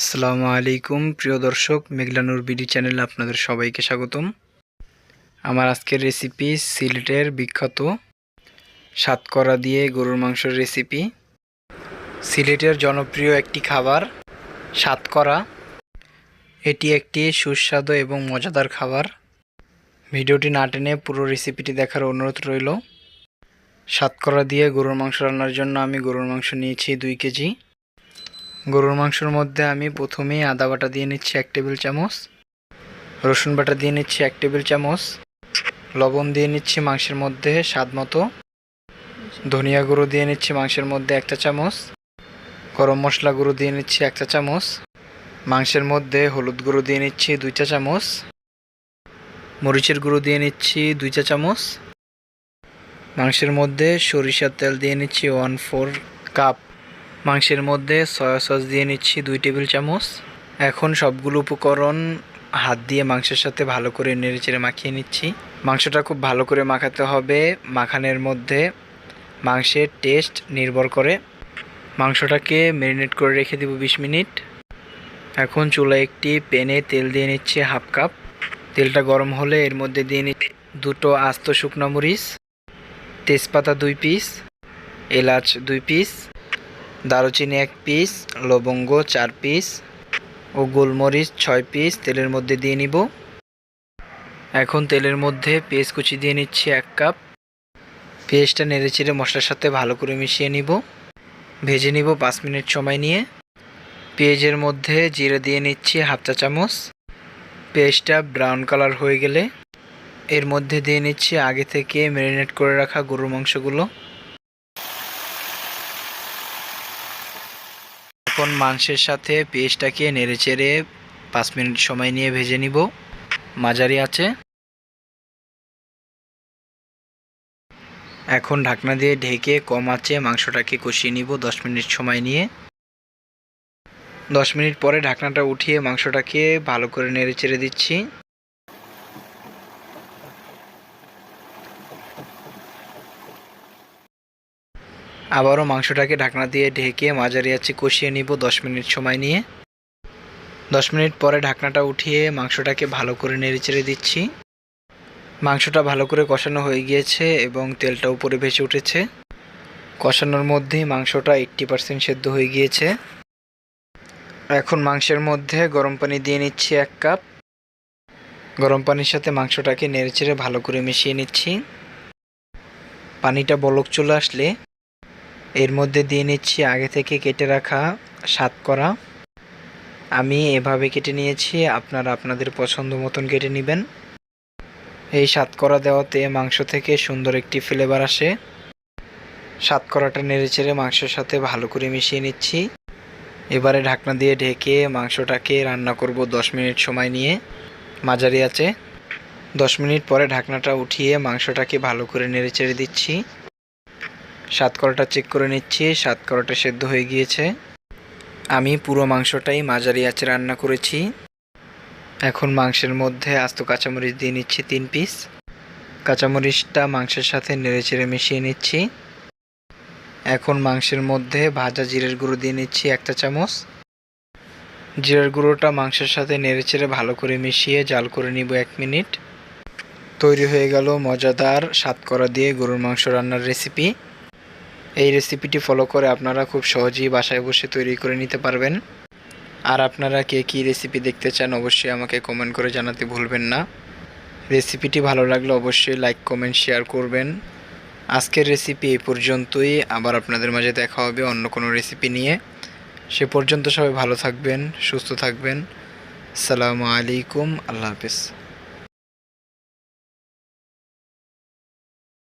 আসসালামু আলাইকুম, প্রিয় দর্শক, মেঘলানুর বিডি চ্যানেল আপনাদের সবাইকে স্বাগতম। আমার আজকের রেসিপি সিলেটের বিখ্যাত সাতকরা দিয়ে গরুর মাংসের রেসিপি সিলেটের জনপ্রিয় একটি খাবার সাতকরা। এটি একটি সুস্বাদু এবং মজাদার খাবার। ভিডিওটি না টেনে পুরো রেসিপিটি দেখার অনুরোধ রইল। সাতকরা দিয়ে গরুর মাংস রান্নার জন্য আমি গরুর মাংস নিয়েছি দুই কেজি। গরুর মাংসের মধ্যে আমি প্রথমেই আদা বাটা দিয়ে নিচ্ছি এক টেবিল চামচ, রসুন বাটা দিয়ে নিচ্ছি এক টেবিল চামচ, লবণ দিয়ে নিচ্ছি মাংসের মধ্যে স্বাদ মতো, ধনিয়া গুঁড়ো দিয়ে নিচ্ছি মাংসের মধ্যে একটা চামচ, গরম মশলা গুঁড়ো দিয়ে নিচ্ছি একটা চামচ, মাংসের মধ্যে হলুদ গুঁড়ো দিয়ে নিচ্ছি দুই চা চামচ, মরিচের গুঁড়ো দিয়ে নিচ্ছি দুই চা চামচ, মাংসের মধ্যে সরিষার তেল দিয়ে নিচ্ছি ওয়ান ফোর কাপ মাংসের মধ্যে সয়া সস দিয়ে নিচ্ছি দুই টেবিল চামচ। এখন সবগুলো উপকরণ হাত দিয়ে মাংসের সাথে ভালো করে নেড়েচেড়ে মাখিয়ে নিচ্ছি। মাংসটা খুব ভালো করে মাখাতে হবে। মাখানের মধ্যে মাংসের টেস্ট নির্ভর করে। মাংসটাকে ম্যারিনেট করে রেখে দেবো বিশ মিনিট। এখন চুলায় একটি প্যানে তেল দিয়ে নিচ্ছি হাফ কাপ। তেলটা গরম হলে এর মধ্যে দিয়ে নিচ্ছি দুটো আস্ত শুকনো মরিচ, তেজপাতা দুই পিস এলাচ দুই পিস দারুচিনি এক পিস লবঙ্গ চার পিস ও গোলমরিচ ছয় পিস তেলের মধ্যে দিয়ে নিব। এখন তেলের মধ্যে পেঁয়াজ কুচি দিয়ে নিচ্ছি এক কাপ পেঁয়াজটা নেড়েচেড়ে মশলার সাথে ভালো করে মিশিয়ে নিব। ভেজে নিব পাঁচ মিনিট সময় নিয়ে। পেঁয়াজের মধ্যে জিরে দিয়ে নিচ্ছি হাফ চা চামচ। পেঁয়াজটা ব্রাউন কালার হয়ে গেলে এর মধ্যে দিয়ে নিচ্ছি আগে থেকে ম্যারিনেট করে রাখা গরুর মাংসগুলো। এখন মাংসের সাথে পেস্টটাকে নেড়ে চেড়ে পাঁচ মিনিট সময় নিয়ে ভেজে নিব। মাঝারি আছে। এখন ঢাকনা দিয়ে ঢেকে কম আছে মাংসটাকে কষিয়ে নিব দশ মিনিট সময় নিয়ে। দশ মিনিট পরে ঢাকনাটা উঠিয়ে মাংসটাকে ভালো করে নেড়ে চেড়ে দিচ্ছি। আবারও মাংসটাকে ঢাকনা দিয়ে ঢেকে মাঝারি আছে কষিয়ে নিব দশ মিনিট সময় নিয়ে। দশ মিনিট পরে ঢাকনাটা উঠিয়ে মাংসটাকে ভালো করে নেড়েচেড়ে দিচ্ছি। মাংসটা ভালো করে কষানো হয়ে গিয়েছে এবং তেলটা উপরে ভেসে উঠেছে। কষানোর মধ্যেই মাংসটা এইট্টি পারসেন্ট সেদ্ধ হয়ে গিয়েছে। এখন মাংসের মধ্যে গরম পানি দিয়ে নিচ্ছি এক কাপ। গরম পানির সাথে মাংসটাকে নেড়েচেড়ে ভালো করে মিশিয়ে নিচ্ছি। পানিটা বলক চলে আসলে এর মধ্যে দিয়ে নিচ্ছি আগে থেকে কেটে রাখা সাত করা। আমি এভাবে কেটে নিয়েছি, আপনারা আপনাদের পছন্দ মতন কেটে নেবেন। এই সাতকরা দেওয়াতে মাংস থেকে সুন্দর একটি ফ্লেভার আসে। সাতকরাটা নেড়ে চেড়ে মাংসের সাথে ভালো করে মিশিয়ে নিচ্ছি। এবারে ঢাকনা দিয়ে ঢেকে মাংসটাকে রান্না করব দশ মিনিট সময় নিয়ে। মাঝারি আছে। দশ মিনিট পরে ঢাকনাটা উঠিয়ে মাংসটাকে ভালো করে নেড়ে চেড়ে দিচ্ছি সাতকরাটা চেক করে নিচ্ছি সাতকরাটা সেদ্ধ হয়ে গিয়েছে। আমি পুরো মাংসটাই মাঝারি আঁচে রান্না করেছি। এখন মাংসের মধ্যে আস্ত কাঁচামরিচ দিয়ে নিচ্ছি তিন পিস কাঁচামরিচটা মাংসের সাথে নেড়েচেড়ে মিশিয়ে নিচ্ছি। এখন মাংসের মধ্যে ভাজা জিরের গুঁড়ো দিয়ে নিচ্ছি একটা চামচ। জিরের গুঁড়োটা মাংসের সাথে নেড়েচেড়ে ভালো করে মিশিয়ে জাল করে নিব এক মিনিট। তৈরি হয়ে গেল মজাদার সাতকরা দিয়ে গরুর মাংস রান্নার রেসিপি এই রেসিপিটি ফলো করে আপনারা খুব সহজেই বাসায় বসে তৈরি করে নিতে পারবেন। আর আপনারা কে কী রেসিপি দেখতে চান অবশ্যই আমাকে কমেন্ট করে জানাতে ভুলবেন না। রেসিপিটি ভালো লাগলে অবশ্যই লাইক কমেন্ট শেয়ার করবেন। আজকের রেসিপি এই পর্যন্তই। আবার আপনাদের মাঝে দেখা হবে অন্য কোনো রেসিপি নিয়ে। সে পর্যন্ত সবাই ভালো থাকবেন, সুস্থ থাকবেন। আসসালামু আলাইকুম, আল্লাহ হাফিজ।